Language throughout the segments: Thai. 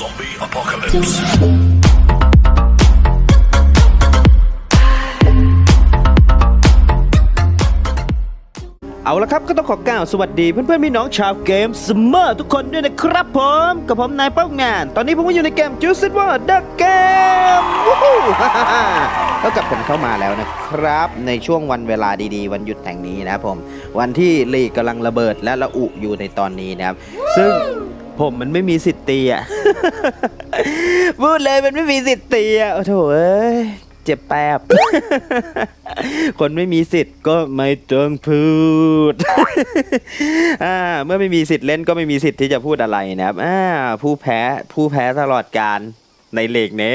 Zombie apocalypse. เอาละครับก็ต้องขอกล่าวสวัสดีเพื่อนๆพี่น้องชาวเกมสมอร์ทุกคนด้วยนะครับผมกับผมนายเป้างาน ตอนนี้ผมก็อยู่ในเกมจูซิ w ว่าเดอะเกมก็กลับกันเข้ามาแล้วนะครับ ในช่วงวันเวลาดีๆ วันหยุดแห่งนี้นะครับผม วันที่ลีกกำลังระเบิดและระอุอยู่ในตอนนี้นะครับ ซึ่ง ผมมันไม่มีสิทธิ์ตีอะ พูดเลยมันไม่มีสิทธิ์ตีอะ โอ้โถเอ้ย เจ็บแปบ คนไม่มีสิทธิ์ก็ไม่ต้องพูด อ่า เมื่อไม่มีสิทธิ์เล่นก็ไม่มีสิทธิ์ที่จะพูดอะไรนะครับ อ่า ผู้แพ้ ผู้แพ้ตลอดการ ในเลกนี้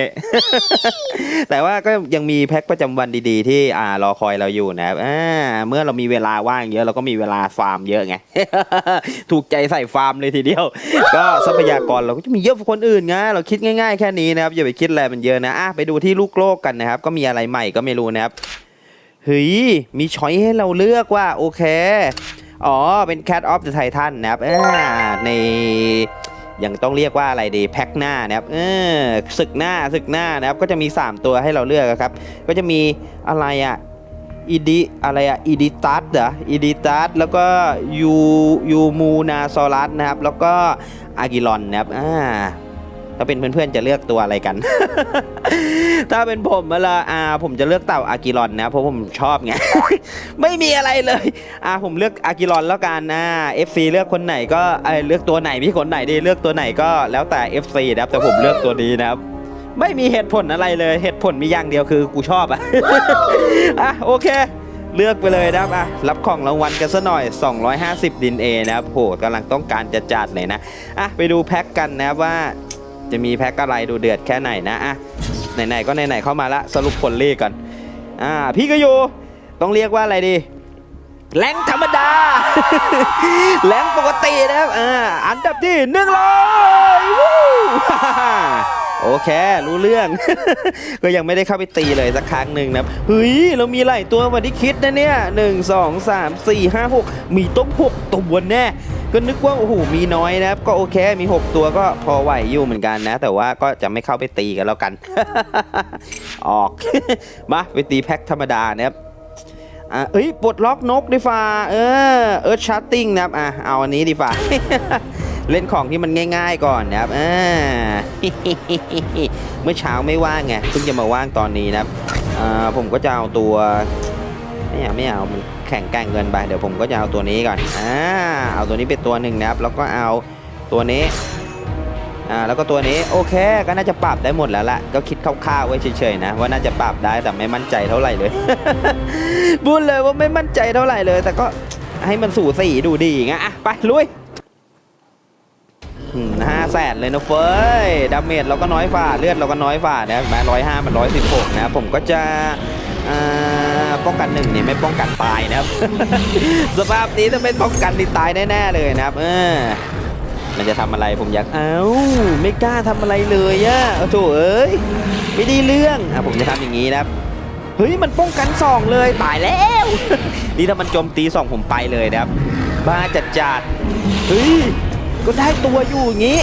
แต่ว่าก็ยังมีแพ็คประจำวันดีๆ ที่อ่ารอคอยเราอยู่นะครับอ่าเมื่อเรามีเวลาว่างเยอะเราก็มีเวลาฟาร์มเยอะไง ถูกใจใส่ฟาร์มเลยทีเดียว ก็ทรัพยากรเราก็จะมีเยอะกว่าคนอื่นไงเราคิดง่ายๆแค่นี้นะครับอย่าไปคิดอะไรมันเยอะนะอะไปดูที่ลูกโลกกันนะครับ ก็มีอะไรใหม่ก็ไม่รู้นะครับเฮ้ยมีช้อยให้เราเลือกว่าโอเคอ๋อเป็น Cat of the Titan นะครับใน ยังต้องเรียกว่าอะไรดีแพ็คหน้านะครับเออศึกหน้าศึกหน้านะครับ ก็จะมี 3 ตัวให้เราเลือกครับ ก็จะมีอะไรอะอีดิอะไรอะอีดิตัสเหรออีดิตัสแล้วก็ยูยูมูนาซอรัสนะครับ แล้วก็อากิลอนนะครับอ่าถ้าเป็นเพื่อนๆจะเลือกตัวอะไรกัน ถ้าเป็นผมเวลาอ่าผมจะเลือกเต่าอากิลอนนะเพราะผมชอบไง ไม่มีอะไรเลยอ่าผมเลือกอากิลอนแล้วกันนะ FC เลือกคนไหนก็เอเลือกตัวไหนพี่คนไหนดีเลือกตัวไหนก็แล้วแต่ FC นะครับแต่ผมเลือกตัวนี้นะครับไม่มีเหตุผลอะไรเลยเหตุผลมีอย่างเดียวคือกูชอบอะอะโอเค เลือกไปเลยนะครับอะรับของรางวัลกันซะหน่อย 250 ดินเอนะครับโหกำลังต้องการจะจัดเลยนะอะไปดูแพ็คกันนะครับว่าจะมีแพ็คอะไรดูเดือดแค่ไหนนะอะ ไหนๆก็ไหนๆเข้ามาละสรุปผลเลขก่อนอ่าพี่ก็อยู่ต้องเรียกว่าอะไรดีแรงธรรมดาแรงปกตินะครับอ่าอันดับที่หนึ่งร้อยโอเค รู้เรื่อง ก็ยังไม่ได้เข้าไปตีเลยสักครั้งหนึ่งนะเฮ้ย เรามีหลายตัวกว่าที่คิดนะเนี่ยหนึ่งสองสามสี่ห้าหกมีต้องหกตัวแน่ ก็นึกว่าโอ้โหมีน้อยนะครับ ก็โอเคมี 6 ตัวก็พอไหวอยู่เหมือนกันนะ แต่ว่าก็จะไม่เข้าไปตีกันแล้วกัน ออก มาไปตีแพ็คธรรมดานะครับอะเอ้ยปลดล็อกนกดีฟ้าเออเอิร์ธชาร์ติ้งนะครับอะเอาอันนี้ดีฟ้าเล่นของที่มันง่าย ๆ ก่อนนะครับอ่าเมื่อเช้าไม่ว่างไงเพิ่งจะมาว่างตอนนี้นะครับอ่าผมก็จะเอาตัว ไม่เอาไม่เอา มันแข่งแกร่งเกินไป เดี๋ยวผมก็จะเอาตัวนี้ก่อน อ่า เอาตัวนี้เป็นตัวหนึ่งนะครับ แล้วก็เอาตัวนี้ อ่า แล้วก็ตัวนี้ โอเค ก็น่าจะปรับได้หมดแล้วละก็คิดคร่าวๆไว้เฉยๆนะ ว่าน่าจะปรับได้ แต่ไม่มั่นใจเท่าไหร่เลย พูดเลยว่าไม่มั่นใจเท่าไหร่เลย แต่ก็ให้มันสู่สีดูดีไงอะ ไปลุยห้าแสนเลยนะเฟ้ย ดาเมจเราก็น้อยฝ่า เลือดเราก็น้อยฝ่านะม้ร้อยห้ามันร้อยสิบหกนะ ผมก็จะอ่า ป้องกันหนึ่งเนี่ยไม่ป้องกันตายนะครับ สภาพนี้ถ้าไม่ป้องกันนี่ตายแน่ๆเลยนะครับ เออ มันจะทำอะไรผมอยาก เอ้า ไม่กล้าทำอะไรเลยอะโอ้โถเอ้ย ไม่ได้เรื่องอะผมจะทำอย่างนี้นะครับเฮ้ยมันป้องกันสองเลยตายแล้ว นี่ถ้ามันโจมตีสองผมไปเลยนะครับ บ้าจัดจัดเฮ้ยก็ได้ตัวอยู่อย่างนี้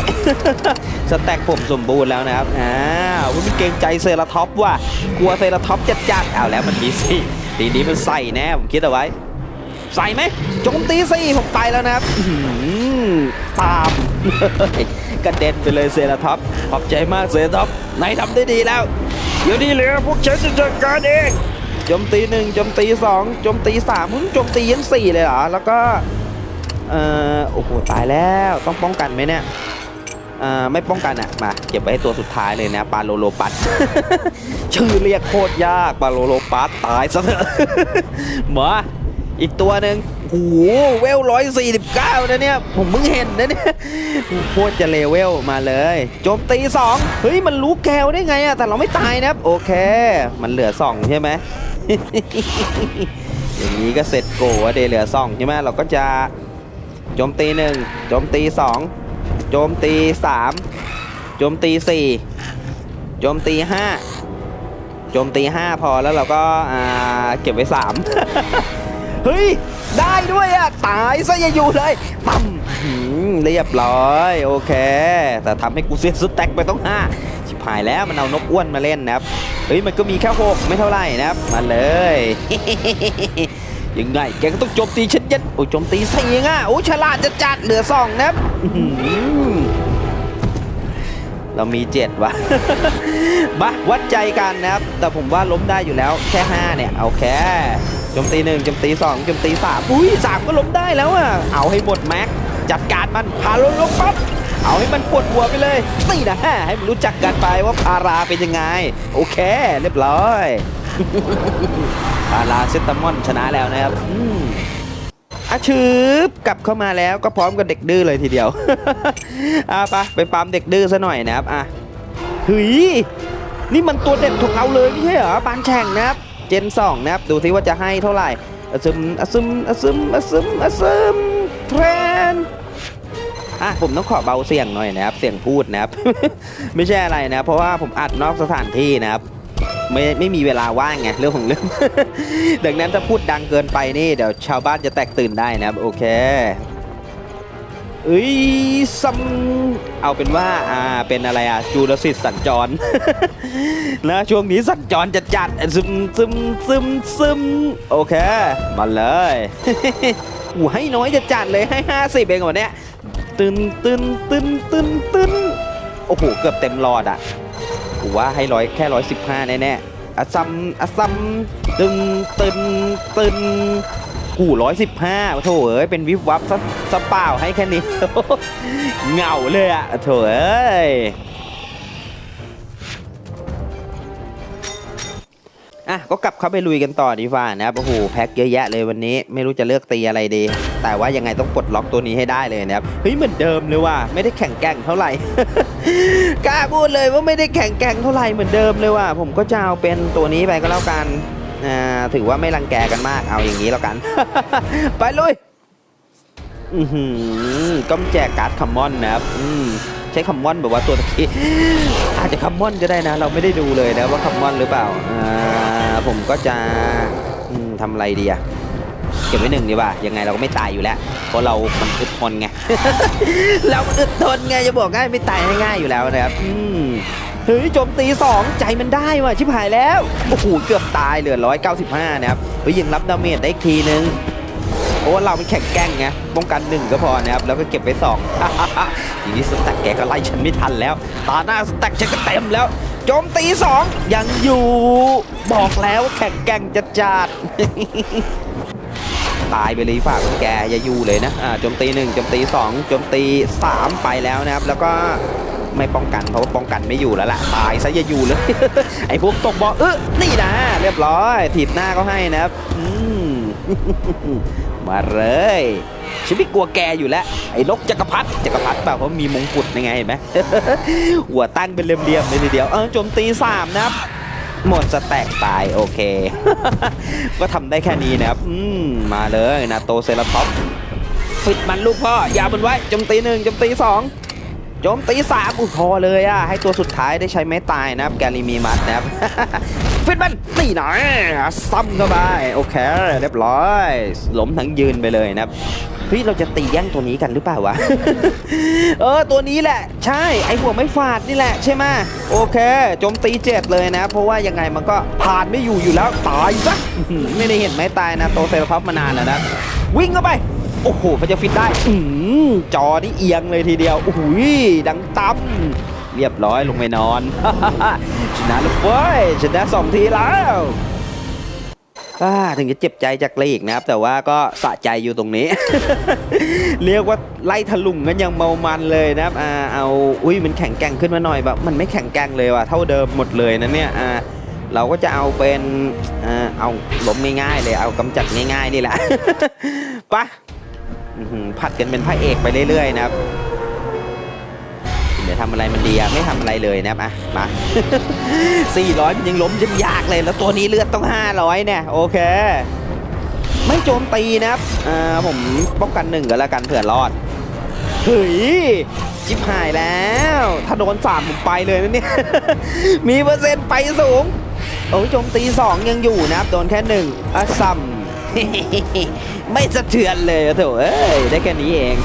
สแต็กผมสมบูรณ์แล้วนะครับอ้าวมันเกรงใจเซราท็อปว่ะกลัวเซราท็อปจัดจัดเอาแล้วมันมีสิ ทีนี้มันใส่แน่ผมคิดเอาไว้ ใส่ไหมโจมตีสี่ผมไปแล้วนะครับตามกระเด็นไปเลยเซราท็อปขอบใจมากเซราท็อปนายทำได้ดีแล้ว เดี๋ยวนี้เหลือพวกฉันจะจัดการเองโจมตีหนึ่งโจมตีสองโจมตีสามมึงโจมตียันสี่เลยเหรอ แล้วก็ เออโอ้โห ตายแล้ว ต้องป้องกันไหมเนี่ย ไม่ป้องกันอะมาเก็บไว้ให้ตัวสุดท้ายเลยนะปาโลโลปัสชื่อเรียกโคตรยากปาโลโลปัสตายซะเถอะมาอีกตัวหนึ่งโอ้โหเวลร้อยสี่สิบเก้านะเนี่ยผมเพิ่งเห็นนะเนี่ยโคตรจะเลเวลมาเลยโจมตีสองเฮ้ยมันรู้แกวได้ไงอะแต่เราไม่ตายนะครับโอเค มันเหลือสองใช่ไหมอย่างนี้ก็เสร็จโกะเดยวเหลือสองใช่ไหมเราก็จะโจมตีหนึ่งโจมตีสอง โจมตีสามโจมตีสี่โจมตีห้าโจมตีห้าพอแล้วเราก็อ่าเก็บไว้สามเฮ้ย ได้ด้วยอะ ตายซะอย่าอยู่เลยปั๊มเรียบร้อย โอเค แต่ทำให้กูเสียสแต็กไปต้องห้าชิบหายแล้วมันเอานกอ้วนมาเล่นนะครับ เฮ้ย มันก็มีแค่หกไม่เท่าไหร่นะครับ มาเลย ยังไงแกก็ต้องโจมตีฉันยันโอ้ยโจมตีสี่ง่ะโอ้ฉลาดจะจัดเหลือสองนับเรามีเจ็ดวะมาวัดใจกันนะครับ แต่ผมว่าล้มได้อยู่แล้วแค่ห้าเนี่ยเอาแค่จมตีหนึ่งจมตีสองจมตีสามอุ้ยสามก็ล้มได้แล้วอะเอาให้หมดแม็กจัดการมันพาลงลงปั๊บเอาให้มันปวดหัวไปเลยนี่นะให้มันรู้จักกันไปว่าพาราเป็นยังไง โอเค เรียบร้อย พาราเซตามอนชนะแล้วนะครับอืมอาชืบกลับเข้ามาแล้วก็พร้อมกับเด็กดื้อเลยทีเดียวอะไปไปปั๊มเด็กดื้อซะหน่อยนะครับอะเฮ้ยนี่มันตัวเด่นของเราเลยไม่ใช่เหรอบานแข่งนะครับ เจนสองนะครับ ดูซิว่าจะให้เท่าไหร่อะซึมอะซึมอะซึมอะซึมอะซึมเทรนอะผมต้องขอเบาเสียงหน่อยนะครับ เสียงพูดนะครับ ไม่ใช่อะไรนะเพราะว่าผมอัดนอกสถานที่นะครับ ไม่ไม่มีเวลาว่างไงเรื่องของเรื่อง ดังนั้นถ้าพูดดังเกินไปนี่เดี๋ยวชาวบ้านจะแตกตื่นได้นะโอเคเอ้ยซัมเอาเป็นว่าอ่าเป็นอะไรอะจูลสิทธิ์สัญจรนะช่วงนี้สัญจรจะจัดซึมซึมซึมซึมโอเคมาเลยอู้ให้น้อยจะจัดเลยให้ห้าสิบเองวันเนี้ยตึนตึนตึนตึนตึนโอ้โหเกือบเต็มหลอดอะ กูว่าให้ร้อยแค่ร้อยสิบห้าแน่ๆอซัมอซัมตึงตึนตึนกูร้อยสิบห้าโถเอ้ยเป็นวิบวับซะซะเปล่าให้แค่นี้ เหงาเลยอะโถเอ้ย อะก็กลับเข้าไปลุยกันต่อดีกว่านะครับโอ้โหแพ็คเยอะแยะเลยวันนี้ไม่รู้จะเลือกตีอะไรดี แต่ว่ายังไงต้องปลดล็อกตัวนี้ให้ได้เลยนะครับเฮ้ยเหมือนเดิมเลยว่ะไม่ได้แข่งแกร่งเท่าไหร่กล้าพูดเลยว่าไม่ได้แข่งแกร่งเท่าไหร่เหมือนเดิมเลยว่ะผมก็จะเอาเป็นตัวนี้ไปก็แล้วกันอ่าถือว่าไม่รังแกกันมากเอาอย่างนี้แล้วกัน ไปลุยอือหือก็แจกการ์ดคัมมอนนะครับอืม ใช้คัมมอนแบบว่าตัวตะกี้อาจจะคัมมอนก็ได้นะ เราไม่ได้ดูเลยนะว่าคัมมอนหรือเปล่าผมก็จะทำอะไรดีอะเก็บไว้หนึ่งดีกว่ายังไงเราก็ไม่ตายอยู่แล้ว เพราะเรามันอึดทนไงเราอึดทนไงจะบอกง่ายไม่ตายง่ายๆอยู่แล้วนะครับอืมเฮ้ยโจมตีสองใจมันได้ว่ะชิบหายแล้ว โอ้โห เกือบตายเหลือ 195 นะครับเฮ้ยยังรับดาเมจได้อีกทีนึง โอ้เราไม่แข็งแกร่งไงป้องกันหนึ่งก็พอนะครับแล้วก็เก็บไว้สองทีนี้สแต็กแกก็ไล่ฉันไม่ทันแล้วตาหน้าสแต็กฉันก็เต็มแล้วโจมตีสองยังอยู่บอกแล้วแข็งแกร่งจะจัดตายไปเลยฝากของแกอย่าอยู่เลยนะอ่าโจมตีหนึ่งโจมตีสองโจมตีสามไปแล้วนะครับ แล้วก็ไม่ป้องกันเพราะว่าป้องกันไม่อยู่แล้วล่ะตายซะอย่าอยู่เลยไอ้พวกตกบอลเออนี่นะเรียบร้อยถีบหน้าก็ให้นะครับอืม มาเลยฉันไม่กลัวแกอยู่แล้ว ไอ้นกจักรพรรดิจักรพรรดิแบบว่ามีมงกุฎยังไงเห็นไหมหัวตั้งเป็นเหลี่ยมๆเลยทีเดียวเออโจมตีสามนะครับหมดสแต็กตายโอเค ก็ทำได้แค่นี้นะครับอืมมาเลยนาโตเซราท็อปฟิตมันลูกพ่ออย่ามันไว้โจมตีหนึ่งโจมตีสอง โจมตีสามอุ้ยพอเลยอะให้ตัวสุดท้ายได้ใช้ไม้ตายนะครับแกลิมีมัดนะครับฟิตมันนี่หน่อยซ้ำเข้าไปโอเคเรียบร้อยล้มทั้งยืนไปเลยนะครับเฮ้ยเราจะตีแย่งตัวนี้กันหรือเปล่าวะ เออตัวนี้แหละ ใช่ไอหัวไม่ฟาดนี่แหละใช่ไหมโอเคโจมตีเจ็ดเลยนะ เพราะว่ายังไงมันก็ผ่านไม่อยู่อยู่แล้วตายซะไม่ได้เห็นไม้ตายนะโตเซลท็อปมานานแล้วนะวิ่งเข้าไป โอ้โหมันจะฟิตได้ อืมจอนี่เอียงเลยทีเดียวโอ้โหดังตั้มเรียบร้อยลงไปนอน ชนะล้วเว้ยชนะสองทีแล้วถึงจะเจ็บใจจากลีกนะครับ แต่ว่าก็สะใจอยู่ตรงนี้ เรียกว่าไล่ถลุงกันย่างเมามันเลยนะครับอ่าเอาอุ้ยมันแข็งแกร่งขึ้นมาหน่อยแบบมันไม่แข็งแกร่งเลยว่ะเท่าเดิมหมดเลยนะเนี่ยอ่าเราก็จะเอาเป็นอ่าเอาล้มง่ายๆเลยเอากำจัดง่ายๆนี่แหละไปะ อื้อหือผัดกันเป็นพระเอกไปเรื่อยๆนะครับเดี๋ยวทำอะไรมันดีอะไม่ทำอะไรเลยนะครับอะมา 400 มันยังล้มจนยากเลย แล้วตัวนี้เลือดต้อง 500 เนี่ย โอเค ไม่โจมตีนะครับอ่าผมป้องกันหนึ่งก็แล้วกันเผื่อรอดเฮ้ยชิบหายแล้ว ถ้าโดนสามผมไปเลยนะเนี่ย มีเปอร์เซ็นต์ไปสูง โอ้ยโจมตี2ยังอยู่นะครับ โดนแค่หนึ่งอะซัม ไม่สะเทือนเลยโถเอ้ยได้แค่นี้เอง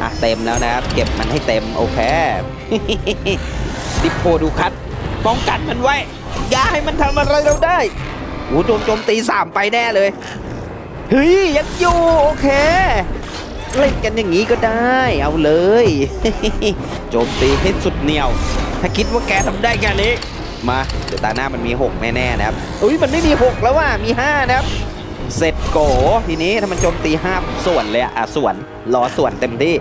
อะเต็มแล้วนะครับ เก็บมันให้เต็มโอเคดิโพดูคัดป้องกันมันไว้ อย่าให้มันทำอะไรเราได้โอ้โจมโจมตีสามไปแน่เลยเฮ้ยยังอยู่โอเคเล่นกันอย่างนี้ก็ได้ เอาเลย โจมตีให้สุดเหนียว ถ้าคิดว่าแกทำได้แค่นี้ มา เดี๋ยวตาหน้ามันมี 6 แน่ๆนะครับ อุ้ยมันไม่มี 6 แล้วว่ามี 5 นะครับ เสร็จโกทีนี้ถ้ามันโจมตี5ส่วนเลยอะอะส่วนรอส่วนเต็มที่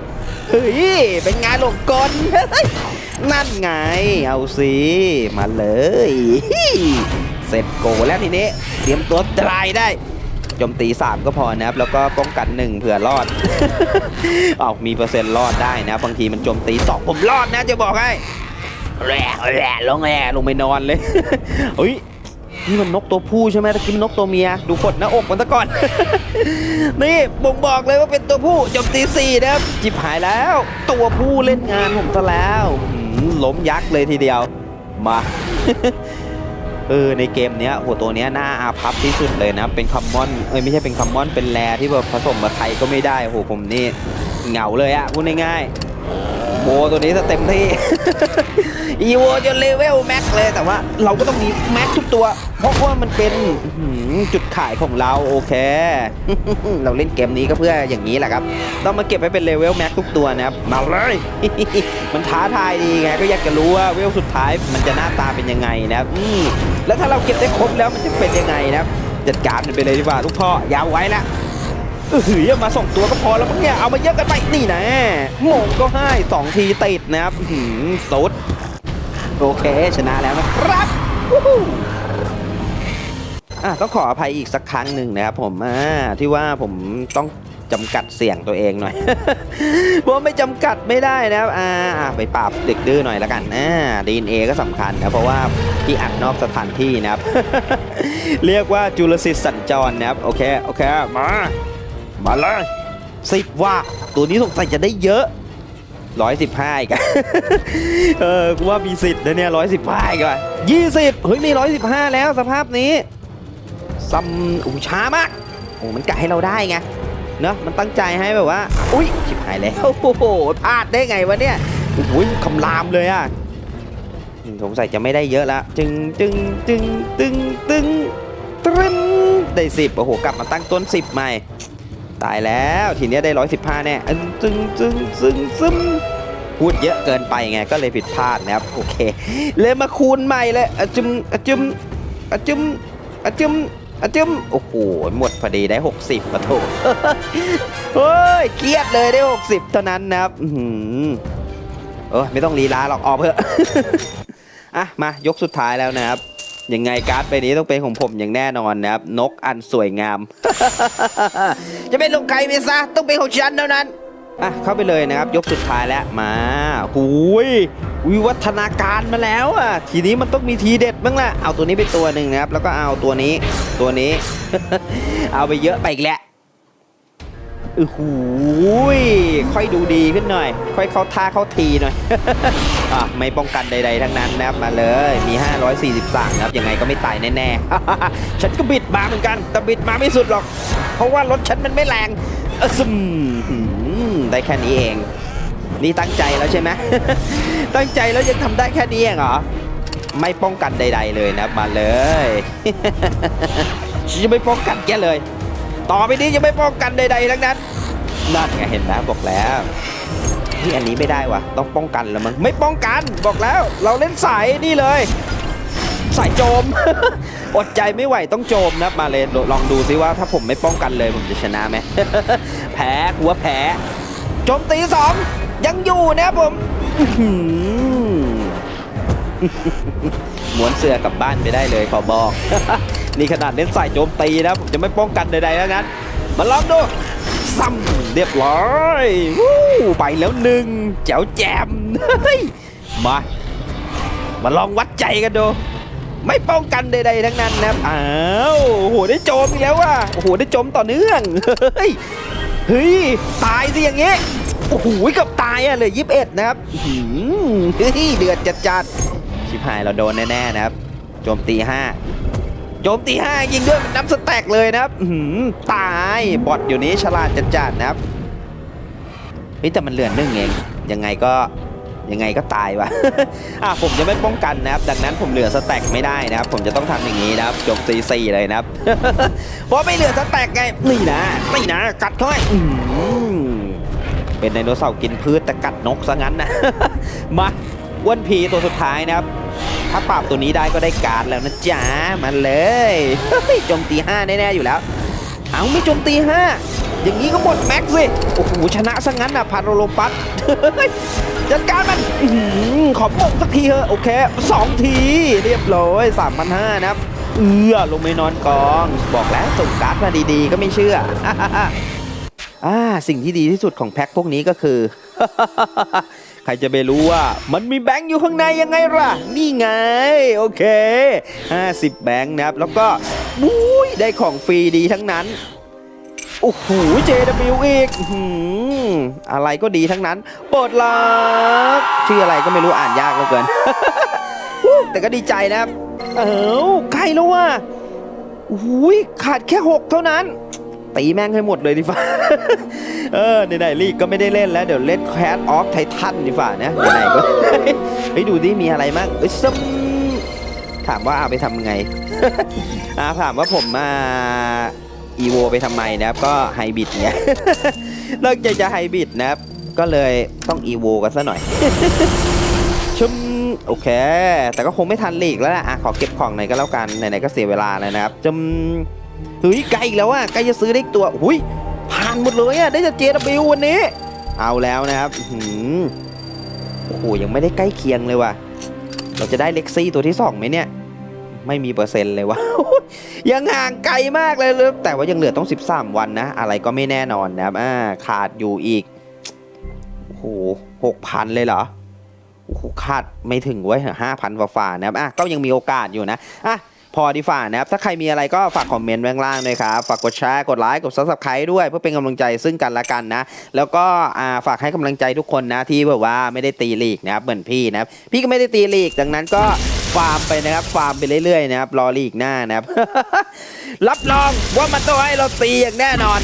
เฮ้ยเป็นงานหลงกลนั่นไง เอาสิมาเลย เสร็จโกแล้วทีนี้เตรียมตัวตรายได้โจมตี 3 ก็พอนะครับ แล้วก็ป้องกัน 1 เผื่อรอดออกมีเปอร์เซ็นต์รอดได้นะ บางทีมันโจมตี 2 ผมรอดนะจะบอกให้แหล่แหล่ลงแหล่ลงไปนอนเลยเฮ้ย นี่มันนกตัวผู้ใช่ไหมตะกี้มันนกตัวเมีย ดูขดหน้าอกมันซะก่อน นี่บ่งบอกเลยว่าเป็นตัวผู้จมตีสี่นะครับ จิบหายแล้ว ตัวผู้เล่นงานผมซะแล้วล้มยักษ์เลยทีเดียว มาเออในเกมเนี้ยโหตัวเนี้ยน่าอาพับที่สุดเลยนะ เป็นคัมมอนเอ้ยไม่ใช่เป็นคัมมอนเป็นแรที่แบบผสมกับใครก็ไม่ได้โหผมนี่เหงาเลยอะพูดง่ายๆ โบตัวนี้จะเต็มที่ อีโวจนเลเวลแม็กเลยแต่ว่าเราก็ต้องมีแม็กทุกตัว เพราะว่ามันเป็นอื้อหือจุดขายของเราโอเค เราเล่นเกมนี้ก็เพื่ออย่างนี้แหละครับ ต้องมาเก็บให้เป็นเลเวลแม็กทุกตัวนะครับ มาเลย มันท้าทายดีไงก็อยากจะรู้ว่าเวลสุดท้ายมันจะหน้าตาเป็นยังไงนะครับอืมแล้วถ้าเราเก็บได้ครบแล้วมันจะเป็นยังไงนะครับจัดการมันไปเลยดีกว่าลูกพ่อยาวไว้ละ เออหือมาส่งตัวก็พอแล้วมั้งเนี่ยเอามาเยอะกันไปนี่นะโมงก็ให้สองทีติดนะครับหือสุดโอเคชนะแล้วนะครับอะต้องขออภัยอีกสักครั้งหนึ่งนะครับผมอ่าที่ว่าผมต้องจำกัดเสียงตัวเองหน่อยเพราะไม่จำกัดไม่ได้นะครับอ่าไปปราบเด็กดื้อหน่อยละกันอ่าดีเอก็สำคัญนะเพราะว่าพี่อัดนอกสถานที่นะครับ เรียกว่าจุลศิษย์สัญจรนะครับ โอเค โอเค มา มาเลยสิบว่า ตัวนี้สงสัยจะได้เยอะร้อยสิบห้าอีกอะเออกูว่ามีสิทธิ์นะเนี่ยร้อยสิบห้าอีกอะยี่สิบเฮ้ยมีร้อยสิบห้าแล้วสภาพนี้ซัมอู้ช้ามากโอ้มันกะให้เราได้ไงเนอะมันตั้งใจให้แบบว่า อุ้ยชิบหายแล้วโอ้โหพลาดได้ไงวะเนี่ยโอ้โหคำรามเลยอะอืมสงสัยจะไม่ได้เยอะละจึงจึงจึงตึงตึงตรึนได้สิบโอ้โหกลับมาตั้งต้นสิบใหม่ ตายแล้วทีนี้ได้ร้อยสิบห้าแน่อันจึงจึงซึงซึมพูดเยอะเกินไปไงก็เลยผิดพลาดนะครับโอเคเลยมาคูณใหม่เลยอจุมอจุมอจุมอจุมอจุมโอ้โหหมดพอดีได้ 60ปะโถเฮ้ยเครียดเลยได้ 60 เท่านั้นนะครับอื้อหือเออไม่ต้องลีลาหรอกออกเถออะมายกสุดท้ายแล้วนะครับ ยังไงการ์ดใบนี้ต้องเป็นของผมอย่างแน่นอนนะครับ นกอันสวยงาม จะเป็นลงใครไปซะต้องเป็นของฉันเท่านั้นอะเข้าไปเลยนะครับ ยกสุดท้ายแล้วมาหุยวิวัฒนาการมาแล้วอะทีนี้มันต้องมีทีเด็ดบ้างแหละเอาตัวนี้ไปตัวหนึ่งนะครับ แล้วก็เอาตัวนี้ตัวนี้ เอาไปเยอะไปอีกแหละ อือหูยค่อยดูดีขึ้นหน่อย ค่อยเข้าท่าเข้าทีหน่อย อะไม่ป้องกันใดๆทั้งนั้นนะครับมาเลยมี 543ครับยังไงก็ไม่ตายแน่ๆ ฉันก็บิดมาเหมือนกัน แต่บิดมาไม่สุดหรอก เพราะว่ารถฉันมันไม่แรงอืมได้แค่นี้เอง นี่ตั้งใจแล้วใช่ไหมตั้งใจแล้วยังทำได้แค่นี้เองเหรอไม่ป้องกันใด ๆเลยนะมาเลยฉันจะไม่ป้องกันแกเลย ต่อไปนี้จะไม่ป้องกันใดๆทั้งนั้นนั่นไงเห็นไหมบอกแล้วนี่อันนี้ไม่ได้วะต้องป้องกันแล้วมั้งไม่ป้องกันบอกแล้ว เราเล่นสายนี่เลยสายโจม อดใจไม่ไหวต้องโจมนะมาเลยลองดูซิว่าถ้าผมไม่ป้องกันเลยผมจะชนะไหมแพ้กูว่าแพ้โจมตีสองยังอยู่นะผมอื้อหือหมวนเสือกลับบ้านไปได้เลยขอบอก นี่ขนาดเล่นใสายโจมตีนะผมจะไม่ป้องกันใดๆแล้วนั้น มาลองดูซ้ำเรียบร้อยวู้ไปแล้วหนึ่งแจ๋วแจมเฮ้ยมา มาลองวัดใจกันดูไม่ป้องกันใดๆทั้งนั้นนะครับอ้าวโอ้โหได้โจมอีกแล้วว่ะโอ้โหได้โจมต่อเนื่องเฮ้ยเฮ้ยตายสิอย่างงี้โอ้โหกับตายอะเลยยิบเอ็ดนะครับอือเฮ้ยเดือดจัดๆชิบหายเราโดนแน่ๆนะครับโจมตีห้า โจมตีห้ายิงด้วยนนับสแต็กเลยนะครับตายบอทอยู่นี้ฉลาดจัดๆนะครับฮ้ยแต่มันเหลือนึ่งเองยังไงก็ยังไงก็ตายวะอะผมจะไม่ป้องกันนะครับ ดังนั้นผมเหลือสแต็กไม่ได้นะครับ ผมจะต้องทำอย่างนี้นะครับจบตีสี่เลยนะครับเพราะไม่เหลือสแต็กไงนี่นะนี่นะกัดเข้าไปอื้อหือเป็นไดโนเสาร์กินพืชแต่กัดนกซะงั้นนะมาอ้วนพีตัวสุดท้ายนะครับ ถ้าปราบตัวนี้ได้ก็ได้การ์ดแล้วนะจ๊ะมาเลยโจมตีห้าแน่ๆอยู่แล้ว เอาไม่โจมตีห้าอย่างนี้ก็หมดแม็กซ์สิโอ้โหชนะซะงั้นนะพาโรโลปัสจัดการมันขอหือขอมงสักทีเถอะโอเคสองทีเรียบร้อยสามพันห้านะครับเอือลงไปนอนกอง บอกแล้วส่งการ์ดมาดีๆ ก็ไม่เชื่ออ่าสิ่งที่ดีที่สุดของแพ็คพวกนี้ก็คือใครจะไปรู้ว่า มันมีแบงค์อยู่ข้างในยังไงล่ะ นี่ไง โอเค 50 แบงค์นะครับ แล้วก็บุ้ยได้ของฟรีดีทั้งนั้น โอ้โห JW อีกอื้อหือะไรก็ดีทั้งนั้นเปิดลักชื่ออะไรก็ไม่รู้อ่านยากเหลือเกิน แต่ก็ดีใจนะครับ เอ้าใกล้แล้วว่ะโอ้โหขาดแค่ 6 เท่านั้น ตีแม่งให้หมดเลยดีฝ่าเออไหนๆลีกก็ไม่ได้เล่นแล้ว เดี๋ยวเล่นแคสออฟไททันดีฝ่านะไหนๆก็เฮ้ยดูดิมีอะไรมั่งเอ้ยซึมถามว่าเอาไปทำไงอาถามว่าผมมาอีโวไปทำไมนะครับ ก็ไฮบิดเนี่ยเลิกใจจะไฮบิดนะครับ ก็เลยต้องอีโวกันซะหน่อยชุมโอเค แต่ก็คงไม่ทันลีกแล้วล่ะอะขอเก็บของหน่อยก็แล้วกันไหนๆก็เสียเวลาเลยนะครับจำ เฮ้ยใกล้อีกแล้วอะใกล้จะซื้อได้อีกตัวหุยผ่านหมดเลยอะได้จาก JW วันนี้ เอาแล้วนะครับหือโอ้โหยังไม่ได้ใกล้เคียงเลยว่ะ เราจะได้เล็กซี่ตัวที่สองไหมเนี่ย ไม่มีเปอร์เซ็นต์เลยว่ะ ยังห่างไกลมากเลยเลยแต่ว่ายังเหลือต้อง 13 วันนะ อะไรก็ไม่แน่นอนนะครับอ่าขาดอยู่อีกโอ้โหหกพันเลยเหรอโอ้โหคาดไม่ถึงไว้ห้าพันฝ่านะครับอะก็ยังมีโอกาสอยู่นะอะ พอดีฝ่านะครับ ถ้าใครมีอะไรก็ฝากคอมเมนต์ไว้ข้างล่างด้วยครับ ฝากกดแชร์ กดไลค์ กด subscribe ด้วยเพื่อเป็นกำลังใจซึ่งกันและกันนะ แล้วก็ฝากให้กำลังใจทุกคนนะที่แบบว่าไม่ได้ตีลีกนะครับเหมือนพี่นะครับ พี่ก็ไม่ได้ตีลีก ดังนั้นก็ฟาร์มไปนะครับฟาร์มไปเรื่อยๆนะครับรอลีกหน้านะครับ รับรองว่ามันต้องให้เราตีอย่างแน่นอน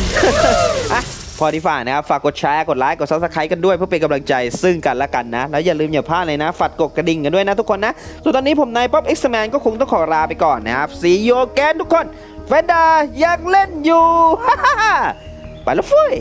อะ พอดีฝ่านะครับฝากกดแชร์กดไลค์กดซับสไครต์กันด้วยเพื่อเป็นกำลังใจซึ่งกันและกันนะ แล้วอย่าลืมอย่าพลาดเลยนะฝากกดกระดิ่งกันด้วยนะทุกคนนะส่วนตอนนี้ผมนายป๊อปเอ็กซ์แมนก็คงต้องขอลาไปก่อนนะครับสีโยแกนทุกคนเฟนดายังเล่นอยู่ไปแล้วเฟ้ย